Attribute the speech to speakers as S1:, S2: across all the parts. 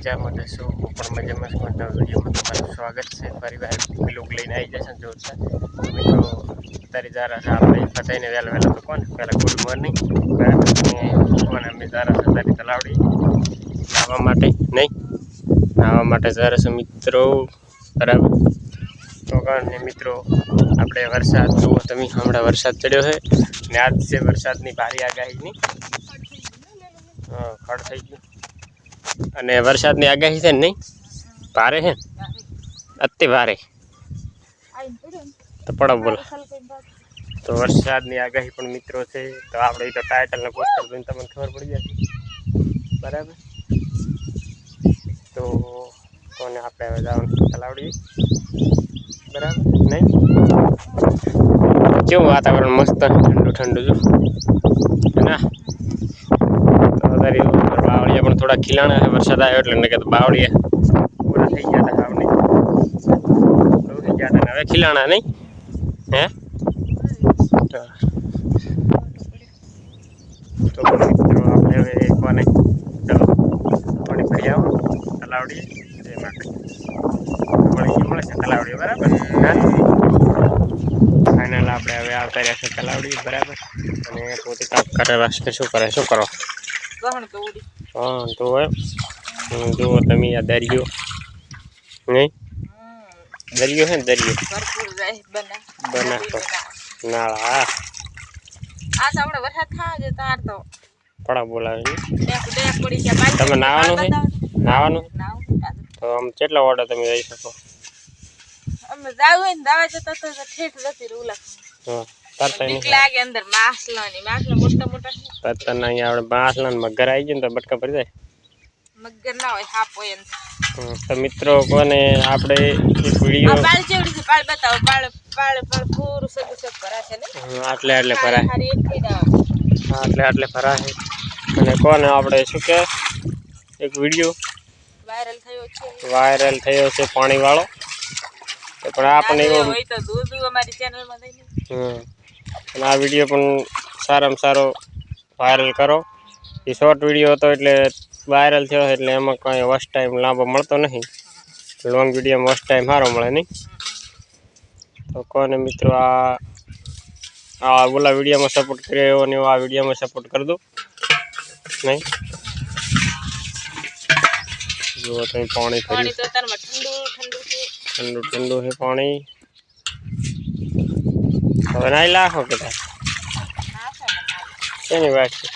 S1: મજામાં જશો હું પણ મજામાં છું નવા વિડીયોમાં તમારું સ્વાગત છે. પરિવાર બ્લોગ લઈને આવી જશે જોરદાર મિત્રો તારી જારા છે આપણે. ફસાઈને વહેલા વહેલા તો કોને પહેલાં ગુડ મોર્નિંગ. કોને અમે જારા છે તારી તલાવડી. નાવા માટે નહીં. નાવા માટે જારા છે મિત્રો. બરાબર. તો કારણે મિત્રો, આપણે વરસાદ જુઓ તમે. હમણાં વરસાદ ચડ્યો છે. ને આજ છે વરસાદની ભારી આગાહીની. ખડ થઈ ગયું. અને વરસાદની આગાહી છે ને નહીં? ભારે છે ને? અતિ ભારે. તો પડો બોલો. તો વરસાદની આગાહી પણ મિત્રો છે. તો આપણે એ તો ટાઇટલ ને પોસ્ટર જોઈને તમને ખબર પડી જશે બરાબર? તો કોને આપણે હવે જવાનું ચલાવડીએ બરાબર? નહીં? કેવું વાતાવરણ મસ્ત ઠંડુ ઠંડુ જો. ના તો તારી બાવળિયા પણ થોડા ખીલાણા વરસાદ આવ્યો એટલે કે બાવળિયા પૂરા થઈ ગયા હતા બહુ થઈ ગયા હતા હવે ખીલાણા નહીં? હે? તો આપણે હવે કોને ચલો થોડી ફરી મળી છે? તલાવડી, બરાબર? ફાઇનલ આપણે હવે આવતા રહ્યા છે તલાવડી, બરાબર? અને પોતે કાપ કરે શું કરે? શું કરો? હા તો એમ જુઓ તમે આ દરિયો. નહીં? દરિયો ને દરિયો? બનાસો નાળા તો પડા બોલાવે છે. તમે નાવાનું છે? નાહવાનું? તો આમ કેટલા ઓર્ડર તમે જઈ શકો?
S2: અમે જાવ હોય ને દાવા જતા તો ઠેઠ જતી રૂલા
S1: હા.
S2: લાગે અંદર માસલા માસલા મોટા મોટા છે.
S1: અહીંયા આપણે બાસલા મગર આવી જાય ને તો બટકા પડી જાય
S2: મગર ના હોય હાપ હોય અંદર.
S1: તો મિત્રો કોને આપણે વીડિયો
S2: ચેવડી છે બતાવો પૂરું સગું સગ ભરા છે ને?
S1: આટલે આટલે હા, આટલે આટલે ભરાય અને કોને આપણે શું કે એક વીડિયો
S2: વાયરલ થયો છે.
S1: વાયરલ થયો છે પાણીવાળો. તો પણ આપણે
S2: આ હોય તો દૂધ અમારી ચેનલ દઈ
S1: હમ. અને આ વીડિયો પણ સારામાં સારો વાયરલ કરો. એ શોર્ટ વીડિયો હતો એટલે વાયરલ થયો એટલે એમાં કાંઈ વસ્ટ ટાઈમ લાંબો મળતો નહીં. લોંગ વિડીયોમાં વોચ ટાઈમ સારો મળે નહીં. તો કોને મિત્રો આ આ ઓલા વિડીયોમાં સપોર્ટ કર્યો એવો ને એવો આ વિડીયોમાં સપોર્ટ કરી દો. નહીં? જુઓ તમે પાણી
S2: ઠંડુ ઠંડુ છે
S1: પાણી. નાઈ લાખો કે તાર
S2: ના છે? ને ના.
S1: શેની વાત છે?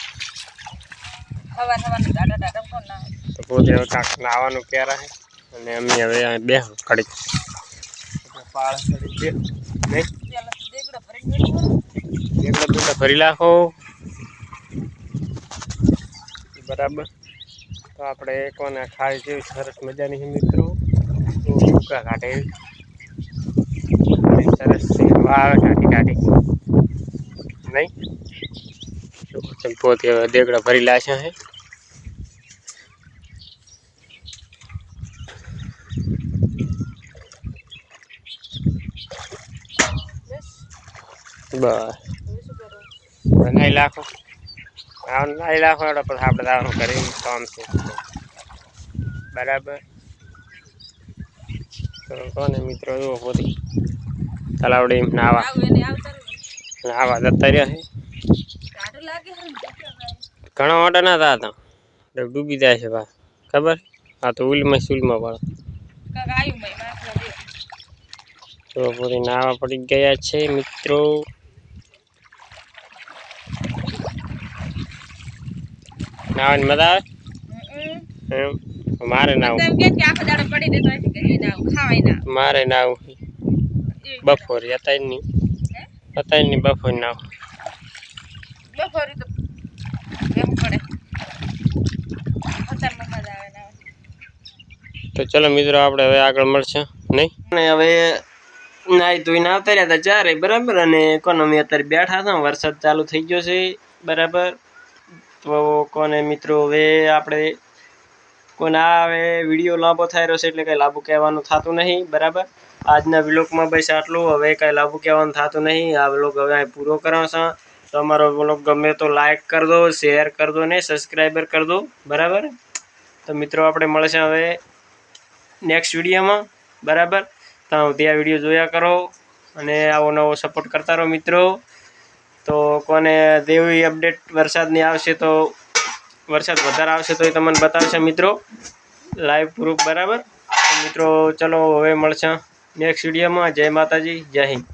S1: તો પોતે હવે કાંક નાવાનું ક્યારે છે અને અમે હવે બે
S2: તો દેગડો
S1: દૂધા ભરી નાખો. બરાબર. તો આપણે કોને ખાઈ જેવી સરસ મજાની છે મિત્રો. તો કાઢે. આવે કાઢી કાઢી નહીં જો તમે પોતે હવે દેગડા ભરી લાશે હે
S2: બસ
S1: બસ
S2: હવે શું કરવાનું?
S1: નાઈ લાખો આ નાઈ લાખો એટલે પછી આપણે દાવાનું કરીને કામ છે બરાબર તો કોને મિત્રો જુઓ પોતે તલાવડી નાવા. નાવા જતા રહ્યા છે. ઘણા મોટા ના થતા હતા. ડૂબી જાય છે બા ખબર? આ તો ઉલમાં સુલમાં
S2: બે.
S1: તો પોતે નાવા પડી ગયા છે મિત્રો. નાવાની મજા આવે? મારે નાવું. મારે નાવું. બપોરે અત્યારની
S2: હે?
S1: અત્યારની બપોર ના
S2: બપોરે તો એમ પડે. અત્યારમાં મજા આવે ના આવે.
S1: તો ચલો મિત્રો આપણે હવે આગળ મળશે નહીં? અને હવે નાઈ ધોઈને આવતા રહ્યા હતા ચારે બરાબર? અને કોને અત્યારે બેઠા હતા વરસાદ ચાલુ થઈ ગયો છે બરાબર? તો કોને મિત્રો હવે આપણે કોને આ હવે વીડિયો લાંબો થઈ રહ્યો છે એટલે કંઈ લાંબુ કહેવાનું થતું નહીં બરાબર? આજના વ્લોગમાં બસ આટલું. હવે કાંઈ લાભુ કહેવાનું થતું નહીં. આ વ્લોગ હવે અહીં પૂરો કરાવ છે તો અમારો ગમે તો લાઇક કરી દો શેર કરી દો ને સબસ્ક્રાઈબર કરી દો. બરાબર? તો મિત્રો, આપણે મળશે હવે નેક્સ્ટ વિડીયોમાં. બરાબર? ત્યાં વીડિયો જોયા કરો અને આવો નવો સપોર્ટ કરતા રહો મિત્રો. તો કોને દેવી અપડેટ વરસાદની આવશે તો વરસાદ વધારે આવશે તો એ તમને બતાવશે મિત્રો. લાઈવ પ્રૂફ બરાબર? મિત્રો, ચલો હવે મળશે. નેક્સ્ટ વિડીયોમાં જય માતાજી. જય હિન્દ.